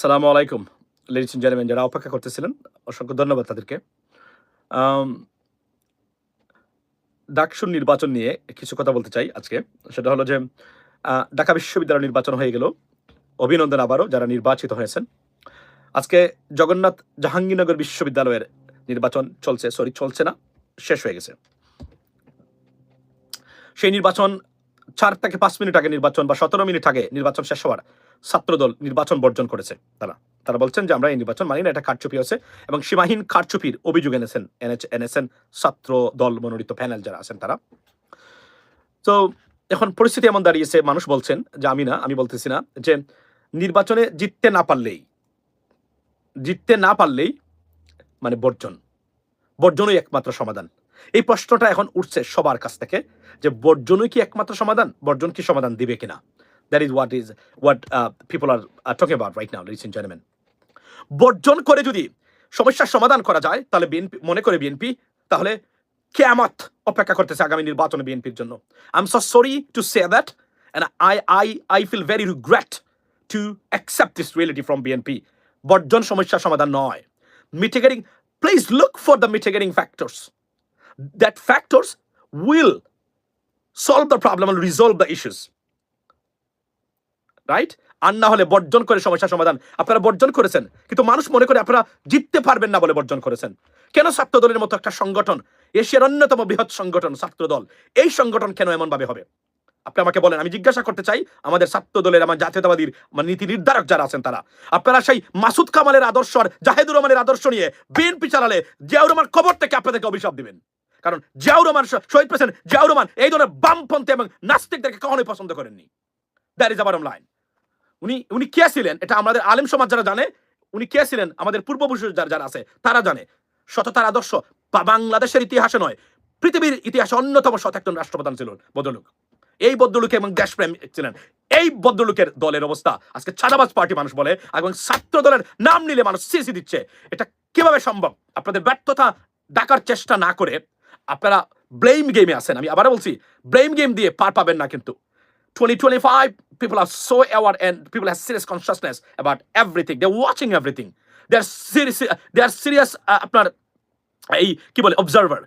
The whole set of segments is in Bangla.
আসসালামু আলাইকুম লেডিস এন্ড জেন্টলম্যান যারা অপেক্ষা করতেছিলেন, অসংখ্য ধন্যবাদ তাদেরকে। ডাকসুর নির্বাচন নিয়ে কিছু কথা বলতে চাই আজকে। সেটা হলো যে ঢাকা বিশ্ববিদ্যালয় নির্বাচন হয়ে গেল। অভিনন্দন আবারও যারা নির্বাচিত হয়েছেন। আজকে জগন্নাথ জাহাঙ্গীরনগর বিশ্ববিদ্যালয়ের নির্বাচন চলছে সরি চলছে না, শেষ হয়ে গেছে। সেই নির্বাচন চার থেকে পাঁচ মিনিট আগে নির্বাচন বা সতেরো মিনিট আগে নির্বাচন শেষ হওয়ার ছাত্রদল নির্বাচন বর্জন করেছে। তারা তারা বলছেন যে আমরা এই নির্বাচন মানি না, এটা কারচুপি আছে এবং সীমাহীন কারচুপির অভিযোগ এনেছেন, এনেছে, এনেছেন ছাত্র দল মনোনীত প্যানেল যারা আছেন তারা। তো এখন পরিস্থিতি এমন দাঁড়িয়েছে, মানুষ বলছেন যে আমি না, আমি বলতেছি না যে নির্বাচনে জিততে না পারলেই, জিততে না পারলেই মানে বর্জন, বর্জনই একমাত্র সমাধান। এই প্রশ্নটা এখন উঠছে সবার কাছ থেকে যে বর্জনই কি একমাত্র সমাধান? বর্জন কি সমাধান দিবে কিনা? That is what is what people are talking about right now ladies and gentleman বর্জন করে যদি সমস্যার সমাধান করা যায়, তাহলে বিএনপি মনে করে বিএনপি তাহলে কেয়ামত অপেক্ষা করতেছে আগামী নির্বাচনে বিএনপির জন্য। I am so sorry to say that and I I I feel very regret to accept this reality from BNP বর্জন সমস্যার সমাধান নয়। Mitigating please look for the mitigating factors that factors will solve the problem and resolve the issues. Right আর না হলে বর্জন করে সমস্যার সমাধান। আপনারা বর্জন করেছেন, কিন্তু মানুষ মনে করে আপনারা জিততে পারবেন না বলে বর্জন করেছেন। কেন ছাত্র দলের মতো একটা সংগঠন, এশিয়ার অন্যতম বৃহৎ সংগঠন ছাত্র দল এই সংগঠন কেন এমন ভাবে হবে? আপনি আমাকে বলেন, আমি জিজ্ঞাসা করতে চাই, আমাদের ছাত্র দলের আমার জাতীয়তাবাদীর নীতি নির্ধারক যারা আছেন তারা, আপনারা সেই মাসুদ কামালের আদর্শ আর জাহেদুর রহমানের আদর্শ নিয়ে বিএনপি চালালে জিয়াউর রহমান খবর থেকে আপনাদেরকে অভিশাপ দিবেন। কারণ জিয়াউর রহমান শহীদ প্রেসিডেন্ট জিয়াউর রহমান এই ধরনের বামপন্থী এবং নাস্তিকদেরকে কখনোই পছন্দ করেননি। দ্যাট ইজ আবার লাইন উনি উনি কে ছিলেন? এটা আমাদের আলেম সমাজ যারা জানে, উনি কে ছিলেন? আমাদের পূর্বপুরুষ যারা যারা আছে, তারা জানে। সততার আদর্শ বা বাংলাদেশের ইতিহাসে নয়, পৃথিবীর ইতিহাসে অন্যতম সৎ একজন রাষ্ট্রপ্রধান ছিলেন ভদ্রলোক। এই ভদ্রলোক এবং দেশপ্রেম ছিলেন। এই ভদ্রলোকের দলের অবস্থা, আজকে ছাদাবাজ পার্টি মানুষ বলে, এবং ছাত্র দলের নাম নিলে মানুষ সিসি দিচ্ছে। এটা কীভাবে সম্ভব? আপনাদের ব্যর্থতা ডাকার চেষ্টা না করে আপনারা ব্লেম গেমে আছেন আমি আবার বলছি ব্লেম গেম দিয়ে পার পাবেন না কিন্তু। 2025 people are so aware and serious consciousness about everything. They're watching everything. They're serious they are serious uh, আপনার এই কি বলে observer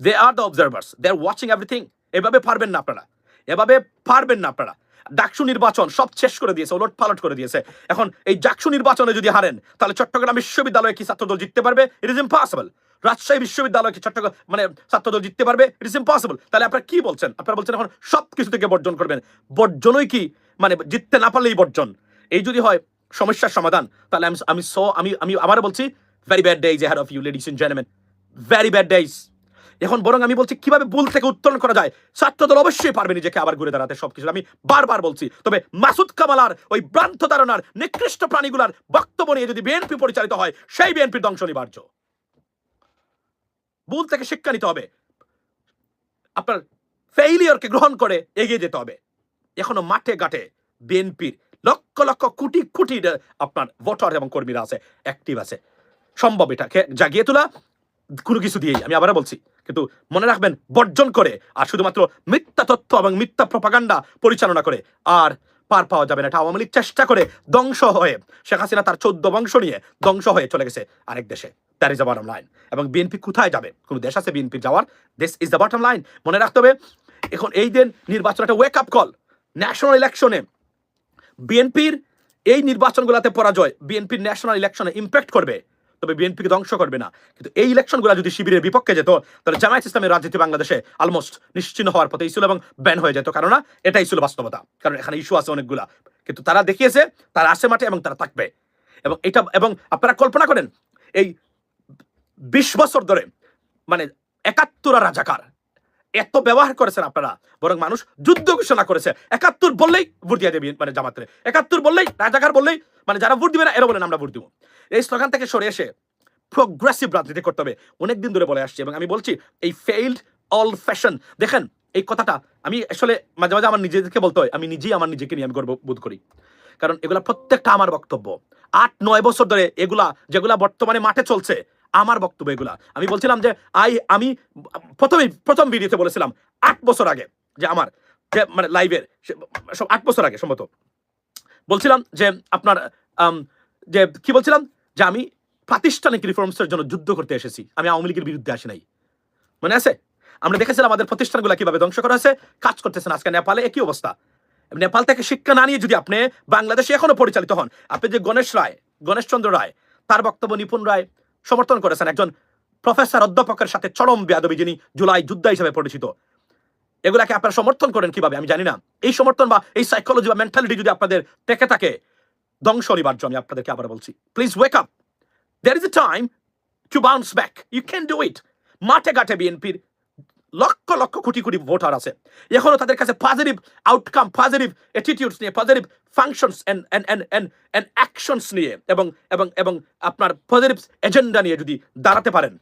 they are the observers they are watching everything এভাবে পারবেন না আপনারা। এভাবে পারবেন না আপনারা। ডাকসু নির্বাচন সব শেষ করে দিয়েছে ওলট পালট করে দিয়েছে। এখন এই ডাকসু নির্বাচনে যদি হারেন তাহলে চট্টগ্রাম বিশ্ববিদ্যালয়ে কি ছাত্রদল জিততে পারবে? ইট ইজ ইম্পসিবল রাজশাহী বিশ্ববিদ্যালয় কি চট্টগ্রাম মানে ছাত্রদল জিততে পারবে? ইট ইজ ইম্পসিবল তাহলে আপনারা কি বলছেন? আপনারা বলছেন এখন সব কিছু থেকে বর্জন করবেন। বর্জনই কি? মানে জিততে না পারলেই বর্জন। এই যদি হয়, সমস্যার সমাধান। তাহলে আমি আমি সো আমি আমি আবার বলছি very bad days had of you ladies and gentleman very bad days এখন বরং আমি বলছি, কীভাবে ভুল থেকে উত্তোলন করা যায়? ছাত্রদল অবশ্যই পারবে নিজেকে আবার ঘুরে দাঁড়াতে সবকিছু। আমি বারবার বলছি, তবে মাসুদ কামালার ওই ভ্রান্ত ধারণার নিকৃষ্ট প্রাণীগুলার বক্তব্য নিয়ে যদি বিএনপি পরিচালিত হয়, সেই বিএনপির ধ্বংস অনিবার্য। ভুল থেকে শিক্ষা নিতে হবে। আপনার ফেইলিয়রকে গ্রহণ করে এগিয়ে যেতে হবে। এখনও মাঠে ঘাটে বিএনপির লক্ষ লক্ষ কোটি কোটি আপনার ভোটার এবং কর্মীরা আছে অ্যাক্টিভ আছে। সম্ভব এটাকে জাগিয়ে তোলা, কোনো কিছু দিয়েই। আমি আবার বলছি, কিন্তু মনে রাখবেন, বর্জন করে আর শুধুমাত্র মিথ্যা তথ্য এবং মিথ্যা প্রপাগান্ডা পরিচালনা করে আর পার পাওয়া যাবে না। এটা আওয়ামী লীগ চেষ্টা করে ধ্বংস হয়ে, শেখ হাসিনা তার চোদ্দ বংশ নিয়ে ধ্বংস হয়ে চলে গেছে আরেক দেশে। That is the bottom line এবং বিএনপি কোথায় যাবে? কোনো দেশ আছে বিএনপি যাওয়ার? This is the bottom line মনে রাখতে হবে, এখন এই দিন নির্বাচন, একটা ওয়েক আপ কল ন্যাশনাল ইলেকশনে বিএনপির এই নির্বাচনগুলোতে পরাজয় বিএনপির ন্যাশনাল ইলেকশনে ইম্প্যাক্ট করবে, তবে বিএনপিকে ধ্বংস করবে না। কিন্তু এই ইলেকশনগুলো যদি শিবিরের বিপক্ষে যেত, তাহলে জামায়াত ইসলামের রাজনীতি বাংলাদেশে অলমোস্ট নিশ্চিন্ন হওয়ার পথে ছিল এবং ব্যান হয়ে যেত। কেননা এটাই ছিল বাস্তবতা। কারণ এখানে ইস্যু আছে অনেকগুলা। কিন্তু তারা দেখিয়েছে, তারা আসে মাঠে এবং তারা থাকবে। এবং এটা, এবং আপনারা কল্পনা করেন, এই বিশ বছর ধরে মানে একাত্তরা রাজাকার। এত ব্যবহার করেছেন আপনারা, বরং মানুষ যুদ্ধ ঘোষণা করেছে। একাত্তর বললেই ভোট দিয়ে দেবে মানে জামাতে। একাত্তর বললেই, রাজাকার বললেই মানে যারা ভোট দিবে না, এরা বলেন আমরা ভোট দিব। এই স্লোগান থেকে সরে এসে প্রোগ্রেসিভ রাজনীতি করতে হবে অনেকদিন ধরে বলে আসছি, এবং আমি বলছি, এই ফেইল্ড অল ফ্যাশন দেখেন, এই কথাটা আমি আসলে মাঝে মাঝে আমার নিজেদেরকে বলতে হয়, আমি নিজেই আমার নিজেকে নিয়ে আমি গর্ব বোধ করি। কারণ এগুলা প্রত্যেকটা আমার বক্তব্য। আট, নয় বছর ধরে এগুলা, যেগুলা বর্তমানে মাঠে চলছে আমার বক্তব্য এগুলা। আমি বলছিলাম যে, আই, আমি প্রথমেই, প্রথম ভিডিওতে বলেছিলাম, আট বছর আগে যে আমার মানে লাইভের সব আট বছর আগে সম্ভবত। বলছিলাম যে আপনার যে কি বলছিলাম? যে আমি প্রাতিষ্ঠানিক রিফর্মসের জন্য যুদ্ধ করতে এসেছি। আমি আওয়ামী লীগের বিরুদ্ধে আসি নাই। মনে আছে? আমরা দেখেছিলাম আমাদের প্রতিষ্ঠানগুলো কীভাবে ধ্বংস করা হয়েছে। কাজ করতেছেন আজকে নেপালে, একই অবস্থা। নেপাল থেকে শিক্ষা না নিয়ে যদি আপনি বাংলাদেশে এখনও পরিচালিত হন, আপনি যে গণেশ রায় গণেশ চন্দ্র রায়, তার বক্তব্য নিপুণ রায় সমর্থন করেছেন একজন প্রফেসর অধ্যাপকের সাথে চরম বেয়াদবি যিনি জুলাই যুদ্ধ হিসেবে পরিচিত। এগুলাকে আপনারা সমর্থন করেন কীভাবে? আমি জানি না। এই সমর্থন বা এই সাইকোলজি বা মেন্টালিটি যদি আপনাদের থেকে থাকে, ধ্বংস অনিবার্য আমি আপনাদেরকে আবার বলছি। Please wake up there is a time to bounce back you can do it মাঠে ঘাটে বিএনপির লক্ষ লক্ষ কোটি কোটি ভোটার আছে। এখনও তাদের কাছে পজিটিভ আউটকাম পজিটিভ অ্যাটিটিউডস নিয়ে পজিটিভ ফাংশনস অ্যান্ড অ্যাকশনস নিয়ে এবং এবং এবং আপনার পজিটিভ এজেন্ডা নিয়ে যদি দাঁড়াতে পারেন,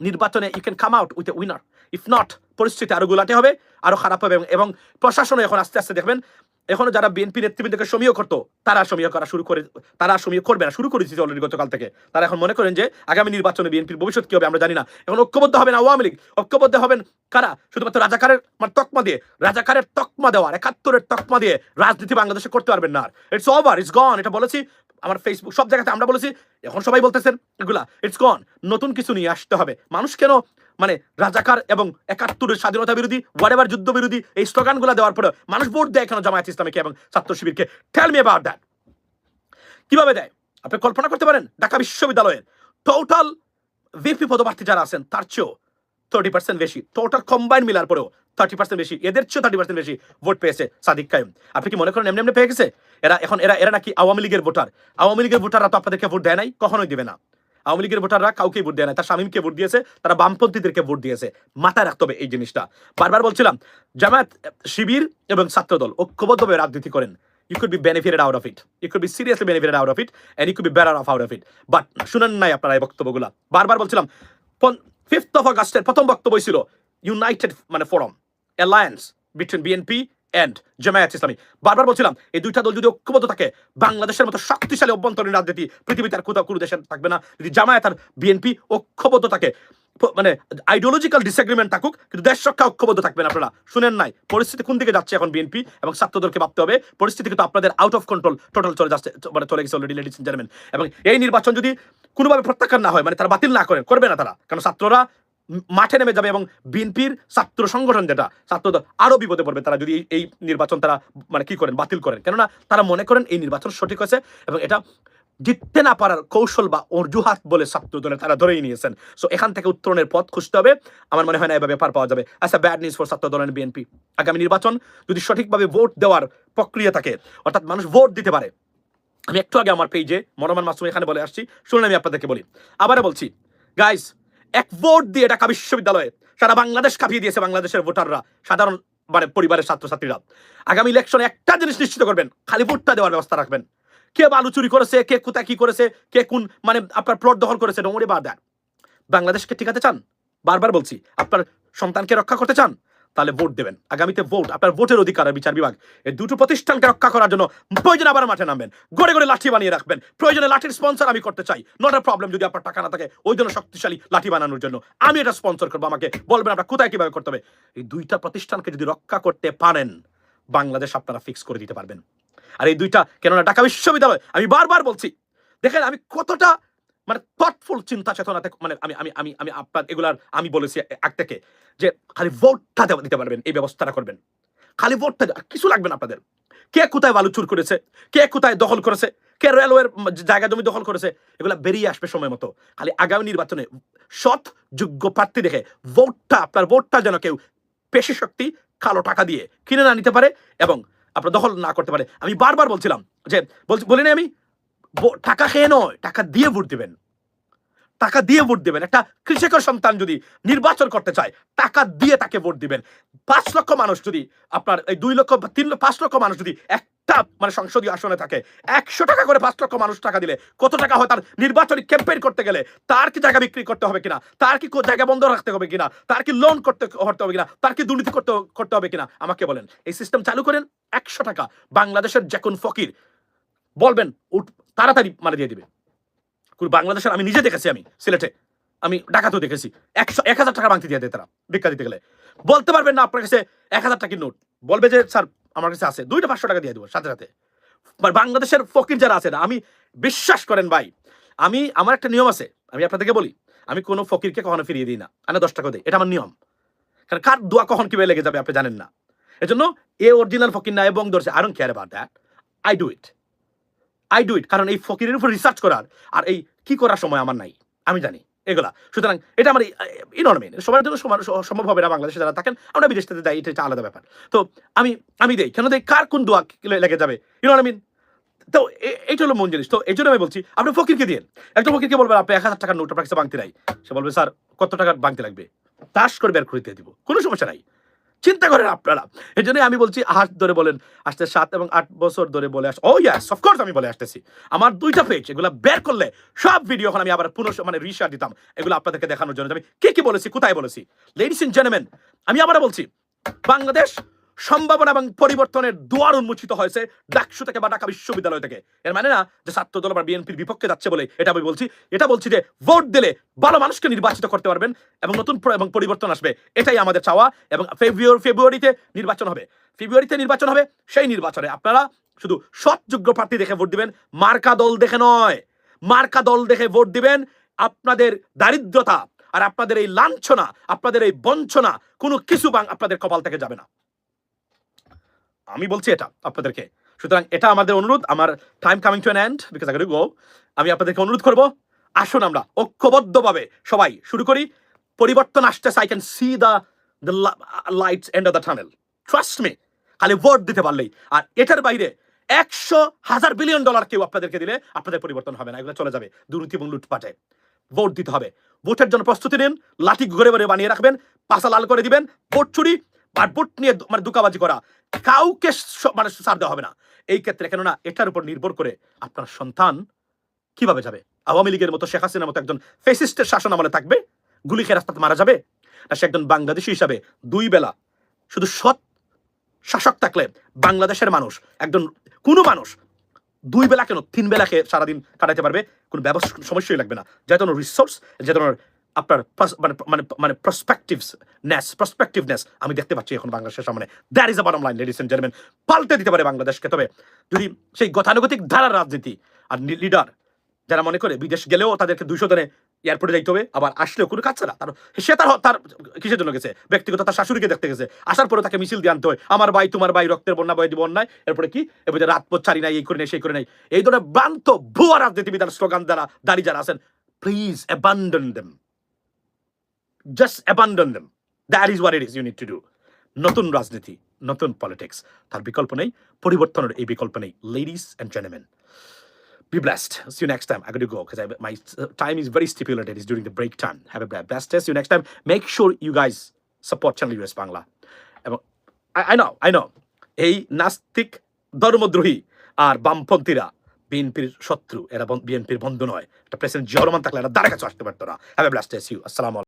নির্বাচনে you can come out with a winner if not পরিস্থিতি আরও গুলাটে হবে, আরও খারাপ হবে এবং- প্রশাসনও এখন আস্তে আস্তে দেখবেন, এখনও যারা বিএনপি নেতৃবৃন্দকে সমীহ করতো, তারা সমীহ করা শুরু করে তারা সমীহ করবে না, শুরু করে দিয়েছে অলরেডি গতকাল থেকে। তারা এখন মনে করেন যে আগামী নির্বাচনে বিএনপির ভবিষ্যৎ কি হবে আমরা জানি না। এখন ঐক্যবদ্ধ হবেন আওয়ামী লীগ, ঐক্যবদ্ধ হবেন কারা? শুধুমাত্র রাজাকারের মানে তকমা দিয়ে, রাজাকারের তকমা দেওয়ার, একাত্তরের তকমা দিয়ে রাজনীতি বাংলাদেশে করতে পারবেন না আর। ইটস ওভার ইটস গন এটা বলেছি, আমার ফেসবুক সব জায়গাতে আমরা বলেছি, এখন সবাই বলতেছেন, এগুলা ইটস গন নতুন কিছু নিয়ে আসতে হবে। মানুষ কেন মানে রাজাকার এবং একাত্তরের স্বাধীনতা বিরোধী ওয়ারেভার যুদ্ধ বিরোধী, এই স্লোগানগুলো দেওয়ার পরে মানুষ ভোট দেয় কেন জামায়াত ইসলামীকে এবং ছাত্র শিবিরকে? টেল মি অ্যাবাউট দ্যাট কীভাবে দেয়? আপনি কল্পনা করতে পারেন, ঢাকা বিশ্ববিদ্যালয়ের টোটাল ভিপি পদপ্রার্থী যারা আছেন, তার চেয়েও থার্টি পার্সেন্ট বেশি টোটাল কম্বাইন মিলার পরেও থার্টি পার্সেন্ট বেশি, এদের চেয়েও থার্টি পার্সেন্ট বেশি ভোট পেয়েছে সাদিক কায়ুম। আপনি কি মনে করেন এমনি এমনি পেয়ে গেছে? এরা এখন, এরা এরা নাকি আওয়ামী লীগের ভোটার। আওয়ামী লীগের ভোটাররা তো আপনাদেরকে ভোট দেয় নাই, কখনোই দিবে না। আওয়ামী লীগের ভোটাররা কাউকে ভোট দেয় না তার স্বামীকে ভোট দিয়েছে তারা বামপন্থীদেরকে ভোট দিয়েছে মাথায় রাখতে হবে এই জিনিসটা বারবার বলছিলাম জামায়াত শিবির এবং ছাত্রদল ঐক্যবদ্ধভাবে রাজনীতি করেন you could be benefited out of it. You could be seriously benefited out of it, and you could be better off out of it. But শুনেন নাই আপনারা এই বক্তব্যগুলো বারবার বলছিলাম ফিফথ অফ আগস্টের প্রথম বক্তব্য ছিল ইউনাইটেড মানে forum alliance between BNP and Jamaat Islami বারবার বলছিলাম, এই দুইটা দল যদি ঐক্যবদ্ধ থাকে, বাংলাদেশের মতো শক্তিশালী অভ্যন্তরীণ রাজনীতি পৃথিবীতে আর কোথাও কোনো দেশে থাকবে না। যদি জামায়াত আর বিএনপি ঐক্যবদ্ধ থাকে মানে আইডিওলজিক্যাল ডিসএগ্রিমেন্ট থাকুক, কিন্তু দেশ রক্ষা ঐক্যবদ্ধ থাকবেন আপনারা। শুনেন নাই, পরিস্থিতি কোন দিকে যাচ্ছে এখন বিএনপি এবং ছাত্রদলকে ভাবতে হবে। পরিস্থিতি কিন্তু আপনাদের আউট অফ কন্ট্রোল টোটাল চলে যাচ্ছে মানে চলে গেছে অলরেডি লেডিস জেন্টলম্যান এবং এই নির্বাচন যদি কোনোভাবে প্রত্যাখ্যান না হয় মানে তারা বাতিল না করেন, করবে না তারা। কারণ ছাত্ররা মাঠে নেমে যাবে এবং বিএনপির ছাত্র সংগঠন যেটা ছাত্রদল আরও বিপদে পড়বে। তারা যদি এই- এই নির্বাচন তারা মানে কি করেন, বাতিল করেন। কেননা তারা মনে করেন এই নির্বাচন সঠিক হয়েছে এবং এটা জিততে না পারার কৌশল বা অর্জুহাত বলে ছাত্র দলে তারা ধরেই নিয়েছেন। সো এখান থেকে উত্তরণের পথ খুঁজতে হবে। আমার মনে হয় না এভাবে পার পাওয়া যাবে। আচ্ছা ব্যাড নিউজ ফর ছাত্র দলের বিএনপি। আগামী নির্বাচন যদি সঠিকভাবে ভোট দেওয়ার প্রক্রিয়া থাকে, অর্থাৎ মানুষ ভোট দিতে পারে, আমি একটু আগে আমার পেজে মনোমান মাসুম এখানে বলে আসছি। শুনলে আমি আপনাদেরকে বলি। আবারও বলছি গাইস এক ভোট দিয়ে ঢাকা বিশ্ববিদ্যালয়ে সারা বাংলাদেশ কাঁপিয়ে দিয়েছে বাংলাদেশের ভোটাররা, সাধারণ মানে পরিবারের ছাত্রছাত্রীরা। আগামী ইলেকশনে একটা জিনিস নিশ্চিত করবেন, খালি ভোটটা দেওয়ার ব্যবস্থা রাখবেন। কে বালু চুরি করেছে, কে কোথায় কি করেছে, কে কোন মানে আপনার প্লট দখল করেছে ডোমরে বা দেন বাংলাদেশকে ঠিকাতে চান? বারবার বলছি, আপনার সন্তানকে রক্ষা করতে চান? তাহলে ভোট দেবেন। আগামীতে ভোট আপনার ভোটের অধিকার আর বিচার বিভাগ। এই দুটো প্রতিষ্ঠানকে রক্ষা করার জন্য প্রয়োজন আবার মাঠে নামবেন। গড়ে গড়ে লাঠি বানিয়ে রাখবেন। প্রয়োজনে লাঠির স্পন্সর আমি করতে চাই। নট আ প্রবলেম যদি আপনার টাকা না থাকে, ওই জন্য শক্তিশালী লাঠি বানানোর জন্য আমি এটা স্পন্সর করব। আমাকে বলবেন আপনার কোথায় কীভাবে করতে হবে। এই দুইটা প্রতিষ্ঠানকে যদি রক্ষা করতে পারেন, বাংলাদেশ আপনারা ফিক্স করে দিতে পারবেন। আর এই দুইটা কেননা ঢাকা বিশ্ববিদ্যালয়, আমি বারবার বলছি, দেখেন আমি কতটা মানে থটফুল চিন্তা চেতনাতে মানে আমি আমি আমি আমি আপনার এগুলার আমি বলেছি আগ থেকে যে খালি ভোটটা দিতে পারবেন, এই ব্যবস্থাটা করবেন। খালি ভোটটা কিছু লাগবে না আপনাদের। কে কোথায় বালু চুর করেছে? কে কোথায় দখল করেছে? কে রেলওয়ের জায়গা জমি দখল করেছে? এগুলা বেরিয়ে আসবে সময় মতো। খালি আগামী নির্বাচনে সৎ, যোগ্য প্রার্থী দেখে ভোটটা আপনার ভোটটা যেন কেউ পেশি শক্তি, কালো টাকা দিয়ে কিনে না নিতে পারে এবং আপনার দখল না করতে পারে। আমি বারবার বলছিলাম যে, বলছি, বলিনি আমি? টাকা খেয়ে নয়, টাকা দিয়ে ভোট দিবেন। টাকা দিয়ে ভোট দিবেন। একটা কৃষকের সন্তান যদি নির্বাচন করতে চায়, টাকা দিয়ে তাকে ভোট দিবেন। পাঁচ লক্ষ মানুষ যদি আপনার এই দুই লক্ষ তিন পাঁচ লক্ষ মানুষ যদি একটা মানে সংসদীয় আসনে থাকে, একশো টাকা করে পাঁচ লক্ষ মানুষ টাকা দিলে কত টাকা হয় তার নির্বাচনী ক্যাম্পেইন করতে গেলে? তার কি জায়গা বিক্রি করতে হবে কিনা? তার কি জায়গা বন্ধ রাখতে হবে কিনা? তার কি লোন করতে করতে হবে কিনা? তার কি দুর্নীতি করতে করতে হবে কিনা? আমাকে বলেন। এই সিস্টেম চালু করেন একশো টাকা। বাংলাদেশের যে কোন ফকির বলবেন, উঠ, তাড়াতাড়ি মারা দিয়ে দিবে। বাংলাদেশের, আমি নিজে দেখেছি আমি, সিলেটে। আমি ডাকাতেও দেখেছি। একশো, এক হাজার টাকা দিয়ে দেয় তারা, ভিক্ষা দিতে গেলে। বলতে পারবেন না আপনার কাছে এক হাজার টাকার নোট। বলবে যে, স্যার, আমার কাছে আছে, দুইটা পাঁচশো টাকা দিয়ে দেবো, সাথে সাথে। বাংলাদেশের ফকির যারা আছে না, আমি বিশ্বাস করেন ভাই, আমি, আমার একটা নিয়ম আছে, আমি আপনাদেরকে বলি, আমি কোনো ফকিরকে কখনো ফিরিয়ে দিই না আমি দশ টাকা দিই এটা আমার নিয়ম। কারণ কার দোয়া কখন কীভাবে লেগে যাবে আপনি জানেন না। এজন্য এ অরিজিনাল ফকির না এবং ধরছে I care about that I do it I do it কারণ এই ফকিরের উপর রিসার্চ করার, আর এই কি করার সময় আমার নাই, আমি জানি, এগুলা। সুতরাং এটা আমার ইনরমেন সবার জন্য সম্ভব হবে না বাংলাদেশে যারা থাকেন, আমরা বিদেশ থেকে দেয় এটা আলাদা ব্যাপার। তো আমি আমি দেই, কেন দেই? কার কোন দোয়া লেগে যাবে? ইনরমিন তো এইটা হলো মন জিনিস। তো এই জন্য আমি বলছি, আপনি ফকিরকে দিন একটা ফকিরকে বলবেন, আপনি এক হাজার টাকার নোট আপনার কাছে বাংতে নাই। সে বলবে, স্যার, কত টাকার বাংতে লাগবে? তাস করে বের করে দিয়ে দিব। কোনো সমস্যা নাই। চিন্তা করেন আপনারা। এই জন্যই আমি বলছি হাত ধরে বলেন, আসতে সাত এবং আট বছর ধরে বলে আস ও ইয়াস অফকোর্স আমি বলে আসতেছি। আমার দুইটা পেজ এগুলো বের করলে সব ভিডিও এখন আমি আবার পুনঃ মানে রিসার দিতাম। এগুলো আপনাদেরকে দেখানোর জন্য। আমি কে কি বলেছি, কোথায় বলেছি? লেডিস ইন জেন্টলম্যান আমি আবার বলছি, বাংলাদেশ সম্ভাবনা এবং পরিবর্তনের দুয়ার উন্মোচিত হয়েছে ডাকসু থেকে বা ঢাকা বিশ্ববিদ্যালয় থেকে। এর মানে না যে ছাত্র দল বা বিএনপির বিপক্ষে যাচ্ছে বলে এটা আমি বলছি। এটা বলছি যে ভোট দিলে ভালো মানুষকে নির্বাচিত করতে পারবেন এবং নতুন এবং পরিবর্তন আসবে। এটাই আমাদের চাওয়া এবং ফেব্রুয়ারি, ফেব্রুয়ারিতে নির্বাচন হবে। ফেব্রুয়ারিতে নির্বাচন হবে, সেই নির্বাচনে আপনারা শুধু সৎযোগ্য প্রার্থী দেখে ভোট দিবেন, মার্কা দল দেখে নয়। মার্কা দল দেখে ভোট দিবেন, আপনাদের দারিদ্রতা আর আপনাদের এই লাঞ্ছনা, আপনাদের এই বঞ্চনা, কোনো কিছু বাং আপনাদের কপাল থেকে যাবে না। আমি বলছি এটা আপনাদেরকে। সুতরাং এটা আমাদের অনুরোধ, আমার time coming to an end because I go আমি আপনাদেরকে অনুরোধ করব, আসুন আমরা ঐক্যবদ্ধভাবে সবাই শুরু করি। পরিবর্তন আসতেছে I can see the the lights end of the tunnel trust me খালি ভোট দিতে পারলেই। আর এটার বাইরে একশো হাজার বিলিয়ন ডলার কেউ আপনাদেরকে দিলে আপনাদের পরিবর্তন হবে না, এগুলো চলে যাবে দুর্নীতি এবং লুটপাটে। ভোট দিতে হবে। ভোটের জন্য প্রস্তুতি নিন, লাঠি ঘুরে ঘুরে বানিয়ে রাখবেন পাশা লাল করে দিবেন, ভোট চুরি আর ভোট নিয়ে মানে দুকাবাজি করা, কাউকে মানে সার দেওয়া হবে না। এই ক্ষেত্রে কেননা এটার উপর নির্ভর করে আপনার সন্তান কীভাবে যাবে? আওয়ামী লীগের মতো শেখ হাসিনার মতো একজন ফেসিস্টের শাসন আমলে থাকবে, গুলি খেয়ে রাস্তাতে মারা যাবে, না সে একজন বাংলাদেশি হিসাবে দুই বেলা শুধু সৎ শাসক থাকলে বাংলাদেশের মানুষ, একজন কোনো মানুষ দুই বেলা কেন, তিন বেলা খেয়ে সারাদিন কাটাতে পারবে? কোনো ব্যবস্থা সমস্যাই লাগবে না। যে ধরনের রিসোর্স যে ধরনের আপনার মানে মানে মানে প্রসপেক্টিভস নেস প্রসপেক্টিভনেস আমি দেখতে পাচ্ছি এখন বাংলাদেশের সামনে। That is a bottom line ladies and gentleman পাল্টে দিতে পারে বাংলাদেশকে, তবে যদি সেই গতানুগতিক ধারার রাজনীতি আর লিডার যারা মনে করে বিদেশ গেলেও তাদেরকে দুইশো জনে এয়ারপোর্টে যাইতে হবে, আবার আসলেও কোনো কাজ না তার, সে তার তার কিসের জন্য গেছে? ব্যক্তিগত তার শাশুড়িকে দেখতে গেছে। আসার পরে তাকে মিছিল দিয়ে আনতে হয়। আমার ভাই, তোমার ভাই রক্তের বন্যা, বয় দিব অন্যায়। এরপরে কি? এরপরে রাত পর ছাড়ি নাই, এই করে নাই, সেই করে নাই। এই ধরনের ভ্রান্ত ভুয়া রাজনীতিবিদার স্লোগান দ্বারা দাঁড়িয়ে যারা আছেন please abandon them just abandon them that is what it is you need to do নতুন রাজনীতি নতুন পলিটিক্স তার বিকল্প নেই পরিবর্তনের এই বিকল্প নেই ladies and gentleman Be blessed. See you next time. I got to go because my uh, time is very stipulated. It's during the break time. Have a bla- blessed day. See you next time. Make sure you guys support Channel US Bangla. এবং I, I know, I know. এই নাস্তিক ধর্মদ্রোহী আর বামপন্থীরা বিএনপির শত্রু এরা বিএনপির বন্ধু নয় এটা প্রেসিডেন্ট জিয়া রহমান থাকলে এরা দ্বারা কাছে আসতে পারতো না হ্যাভ এ ব্লাস্ট ইউ আসসালামু আলাইকুম